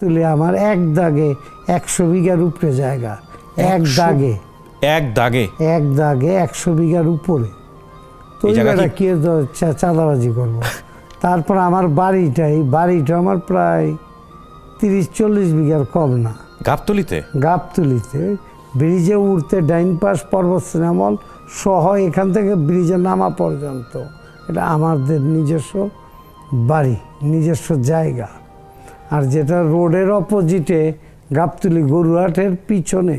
তুলে আমার এক দাগে একশো বিঘার উপরে জায়গা। এক দাগে। এক দাগে? এক দাগে একশো বিঘার উপরে। তো এই ওই জায়গা কি- কি দ- চা- চাঁদাবাজি করব। তারপর আমার বাড়িটা এই বাড়িটা আমার প্রায় তিরিশ চল্লিশ বিঘার কম না। গাবতলিতে? গাবতুলিতে। ব্রিজে উঠতে ডাইন পাশ পর্বত সিনেমল সহ এখান থেকে ব্রিজে নামা পর্যন্ত। এটা আমাদের নিজস্ব বাড়ি নিজস্ব জায়গা। আর যেটা রোডের অপোজিটে গাবতুলি গরুহাটের পিছনে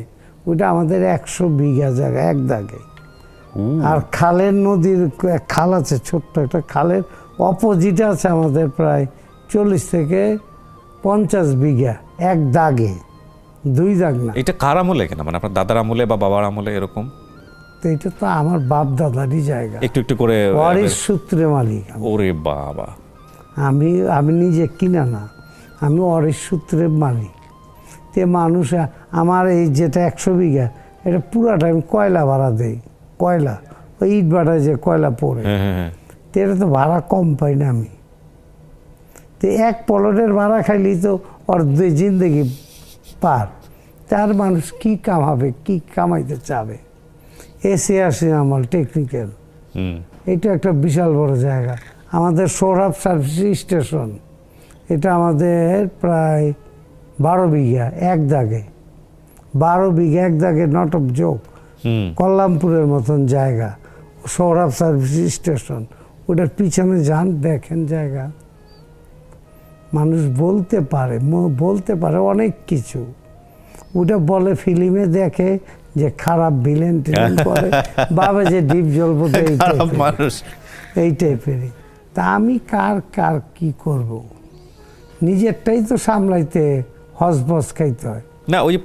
ওইটা আমাদের একশো বিঘা জায়গা এক দাগে। আর খালের নদীর খাল আছে ছোট্ট একটা খালের অপোজিটে আছে আমাদের প্রায় চল্লিশ থেকে পঞ্চাশ বিঘা এক দাগে দুই দাগ না। এটা কার আমলে কেন মানে আপনার দাদার আমলে বা বাবার আমলে এরকম? তো এটা তো আমার বাপ দাদারই জায়গা। একটু একটু করে ওয়ারিশ সূত্রে মালিক ওরে বাবা। আমি আমি নিজে কিনা না। আমি অরিশ সূত্রের মালিক। তে মানুষ আমার এই যেটা একশো বিঘা এটা পুরাটা আমি কয়লা ভাড়া দেই। কয়লা ওই ইট ভাড়ায় যে কয়লা পড়ে। হ্যাঁ হ্যাঁ হ্যাঁ। তো এটা তো ভাড়া কম পাই না আমি। তো এক পলটের ভাড়া খাইলেই তো দুই জিন্দগি পার। তার মানুষ কি কামাবে কি কামাইতে চাবে? এসে আসে আমার টেকনিক্যাল এটা একটা বিশাল বড় জায়গা। আমাদের সৌরভ সার্ভিস স্টেশন। এটা আমাদের প্রায় বারো বিঘা এক দাগে। বারো বিঘা এক দাগে নট অফ যোগ হুম। কল্যাণপুরের মতন জায়গা সৌরভ সার্ভিস স্টেশন। ওটার পিছনে যান দেখেন জায়গা। মানুষ বলতে পারে বলতে পারে অনেক কিছু। ওটা বলে ফিল্মে দেখে যে খারাপ ভিলেন টিলেন করে ভাবে যে ডিপ মানুষ। এই টাইপেরই তা আমি কার কার কি করব? নিজেরটাই তো সামলাইতে হজবজ খাইতে হয়। না ওই